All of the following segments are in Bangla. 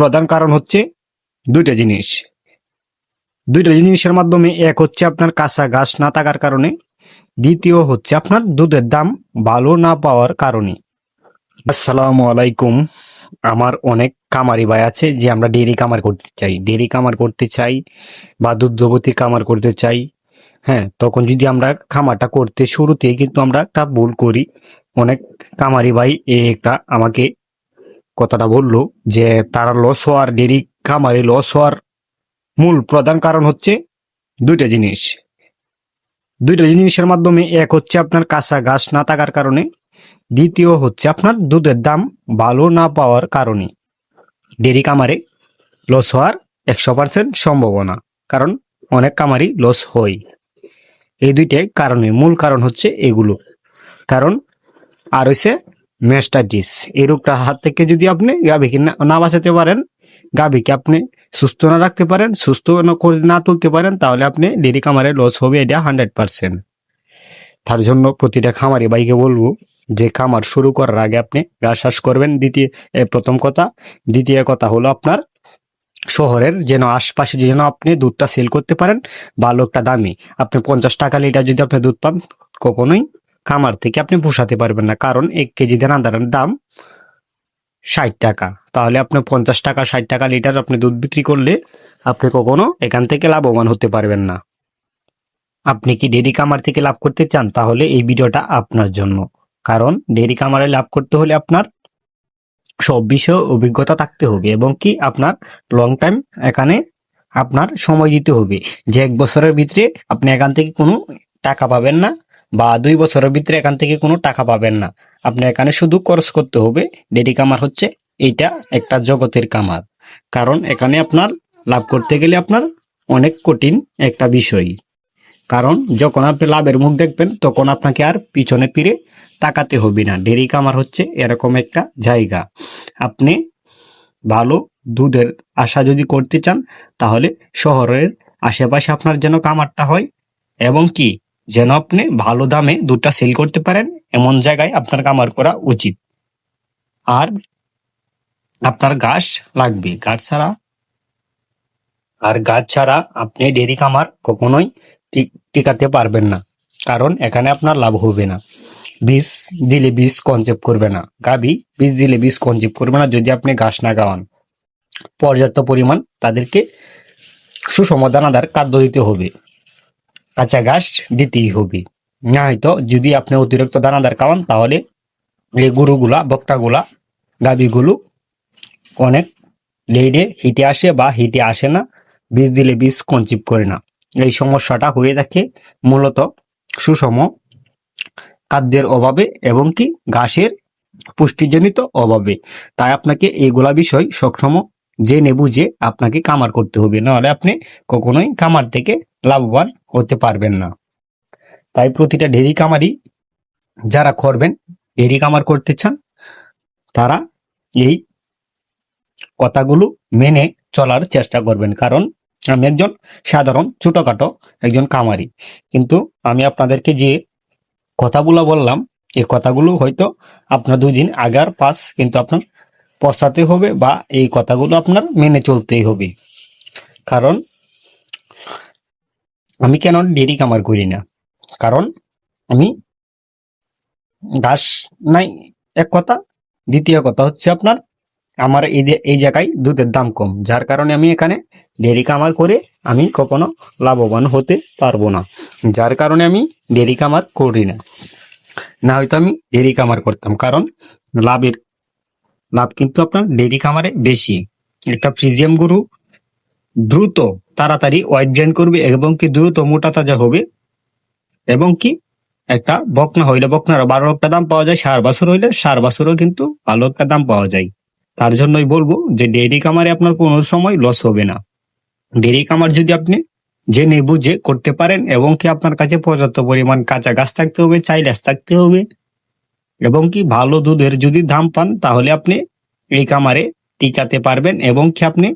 প্রধান কারণ হচ্ছে দুইটা জিনিস। দুইটা জিনিসের মাধ্যমে এক হচ্ছে আপনার কাঁচা ঘাস না থাকার কারণে, দ্বিতীয় হচ্ছে আপনার দুধের দাম ভালো না পাওয়ার কারণে। আসসালামু আলাইকুম। আমার অনেক কামারি ভাই আছে যে আমরা ডেরি কামার করতে চাই। ডেরি কামার করতে চাই বা দুগ্ধবতী কামার করতে চাই হ্যাঁ তখন যদি আমরা খামারটা করতে শুরুতেই কিন্তু আমরা একটা ভুল করি। অনেক কামারি ভাই এ একটা আমাকে কথাটা বলল যে তারা লস হওয়ার ডেরি খামারে লস হওয়ার মূল প্রধান কারণ হচ্ছে দুইটা জিনিস। দুইটা জিনিসের মাধ্যমে এক হচ্ছে আপনার কাঁচা ঘাস না থাকার কারণে, দ্বিতীয় হচ্ছে আপনার দুধের দাম ভালো না পাওয়ার কারণে। ডেরি কামারে লস হওয়ার একশো পার্সেন্ট সম্ভাবনা, কারণ অনেক কামারই লস হয়। এই দুইটাই কারণে মূল কারণ হচ্ছে এগুলো। কারণ আর হচ্ছে মেস্টাইটিস এই রোগটার হাত থেকে যদি আপনি গাভীকে না- বাঁচাতে পারেন, গাভীকে আপনি সুস্থ না রাখতে পারেন, সুস্থ না তুলতে পারেন, তাহলে আপনি ডেরি খামারে লস হবে, এটা হান্ড্রেড পার্সেন্ট তার জন্য প্রতিটা খামারি বাইকে বলব, যে খামার শুরু করার আগে আপনি ঘাস চাষ করবেন। দ্বিতীয় প্রথম কথা, দ্বিতীয় কথা হলো আপনার শহরের যেন আশপাশে যেন আপনি দুধটা সেল করতে পারেন ভালো একটা দামে। আপনি পঞ্চাশ টাকা লিটার যদি আপনি দুধ পান, কখনোই খামার থেকে আপনি পোষাতে পারবেন না। কারণ এক কেজি দানাদারের দাম ষাট টাকা। তাহলে আপনি পঞ্চাশ টাকা, ষাট টাকা লিটার আপনি দুধ বিক্রি করলে আপনি কখনো এখান থেকে লাভবান হতে পারবেন না। আপনি কি ডেরি কামার থেকে লাভ করতে চান? তাহলে এই ভিডিওটা আপনার জন্য। কারণ ডেরি কামারে লাভ করতে হলে আপনার সব বিষয়ে অভিজ্ঞতা থাকতে হবে এবং কি আপনার লং টাইম এখানে আপনার সময় দিতে হবে। যে এক বছরের ভিতরে আপনি এখান থেকে কোনো টাকা পাবেন না। বা দুই বছরের ভিতরে এখান থেকে কোনো টাকা পাবেন না। আপনি এখানে শুধু খরচ করতে হবে। ডেরি কামার হচ্ছে এইটা একটা জগতের কামার কারণ এখানে আপনার লাভ করতে গেলে আপনার অনেক কঠিন একটা বিষয়। কারণ যখন আপনি লাভের মুখ দেখবেন, তখন আপনাকে আর পিছনে ফিরে তাকাতে হবে না। ডেরি কামার হচ্ছে এরকম একটা জায়গা। আপনি ভালো দুধের আশা যদি করতে চান, তাহলে শহরের আশেপাশে আপনার যেন কামারটা হয়। এবং কি? যেন আপনি ভালো দামে দুধটা সেল করতে পারেন, এমন জায়গায় আপনার কামার করা উচিত। আর আপনার গাছ লাগবে। গাছ ছাড়া, আর গাছ ছাড়া আপনি ডেরি কামার কখনোই টিক- টিকাতে পারবেন না। কারণ এখানে আপনার লাভ হবে না। বীজ দিলে বীজ কনসেপ্ট করবে না। গাবি বীজ দিলে বীজ কনসেপ্ট করবে না যদি আপনি ঘাস না খাওয়ান। পর্যাপ্ত পরিমাণ তাদেরকে সুষম দানাদার খাদ্য দিতে হবে। কাঁচা ঘাস দিতেই হবে। না হয়তো যদি আপনি অতিরিক্ত দানাদার খাওয়ান, তাহলে এই গরুগুলা, বক্তাগুলা গাবিগুলো অনেক লেডে হিটে আসে বা হিটে আসে না বীজ দিলে বীজ কনচিপ করে না। এই সমস্যাটা হয়ে থাকে মূলত সুষম খাদ্যের অভাবে এবং কি ঘাসের পুষ্টিজনিত অভাবে। তাই আপনাকে এইগুলা বিষয় সবসময় জেনে বুঝে আপনাকে কামার করতে হবে। নাহলে আপনি কখনোই কামার থেকে লাভবান হতে পারবেন না। তাই প্রতিটা ডেরি কামারই যারা করবেন ডেরি কামার করতে চান, তারা এই কথাগুলো মেনে চলার চেষ্টা করবেন। কারণ আমি একজন সাধারণ ছোটোখাটো একজন কামারি কিন্তু আমি আপনাদেরকে যে কথাগুলো বললাম, এই কথাগুলো হয়তো আপনার দুই দিন আগার পাস, কিন্তু আপনার পশ্চাতে হবে বা এই কথাগুলো আপনার মেনে চলতেই হবে। কারণ আমি কেন ডেরি কামার করি না? কারণ আমি ঘাস নাই, এক কথা। দ্বিতীয় কথা হচ্ছে আপনার, আমার এই এই জায়গায় দুধের দাম কম। যার কারণে আমি এখানে ডেরি কামার করে আমি কখনো লাভবান হতে পারব না। যার কারণে আমি ডেরি কামার করি না। না হয়তো আমি ডেরি কামার করতাম। কারণ লাভের লাভ কিন্তু আপনার ডেরি খামারে বেশি। একটা ফ্রিজিয়াম গরু দ্রুত, তাড়াতাড়ি হোয়াইট ব্রেন করবে এবং কি দ্রুত মোটা তাজা হবে এবং কি একটা বকনা হইলে বকনার বারো একটা দাম পাওয়া যায়, সার বছর হইলে সার বছরও কিন্তু ভালো একটা দাম পাওয়া যায়। তার জন্যই বলব যে ডেইরি কামারে আপনার কোনো সময় লস হবে না। ডেইরি কামার যদি আপনি জেনে বুঝে করতে পারেন এবং কি আপনার কাছে পর্যাপ্ত পরিমাণ কাঁচা গাছ থাকতে হবে, চাইলাস থাকতে হবে এবং কি ভালো দুধের যদি দাম পান, তাহলে আপনি এই কামারে টিকাতে পারবেন এবং কি আপনি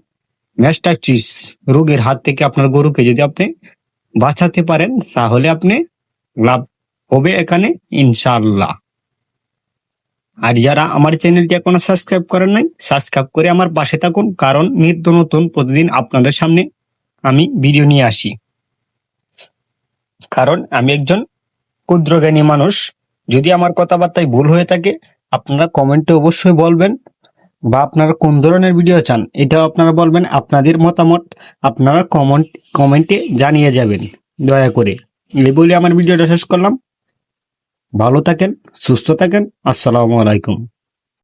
ম্যাস্টাইটিস রোগের হাত থেকে আপনার গরুকে যদি আপনি বাঁচাতে পারেন, তাহলে আপনি লাভ হবে এখানে ইনশাল্লাহ আর যারা আমার চ্যানেলটি এখনও সাবস্ক্রাইব করেন নাই, সাবস্ক্রাইব করে আমার পাশে থাকুন, কারণ নিত্য নতুন প্রতিদিন আপনাদের সামনে আমি ভিডিও নিয়ে আসি। কারণ আমি একজন ক্ষুদ্রজ্ঞানী মানুষ যদি আমার কথাবার্তায় ভুল হয়ে থাকে, আপনারা কমেন্টে অবশ্যই বলবেন বা আপনারা কোন ধরনের ভিডিও চান, এটাও আপনারা বলবেন, আপনাদের মতামত আপনারা কমেন্ট কমেন্টে জানিয়ে যাবেন, দয়া করে। এই বলে আমার ভিডিওটা শেষ করলাম। ভালো থাকেন, সুস্থ থাকেন, আসসালামু আলাইকুম।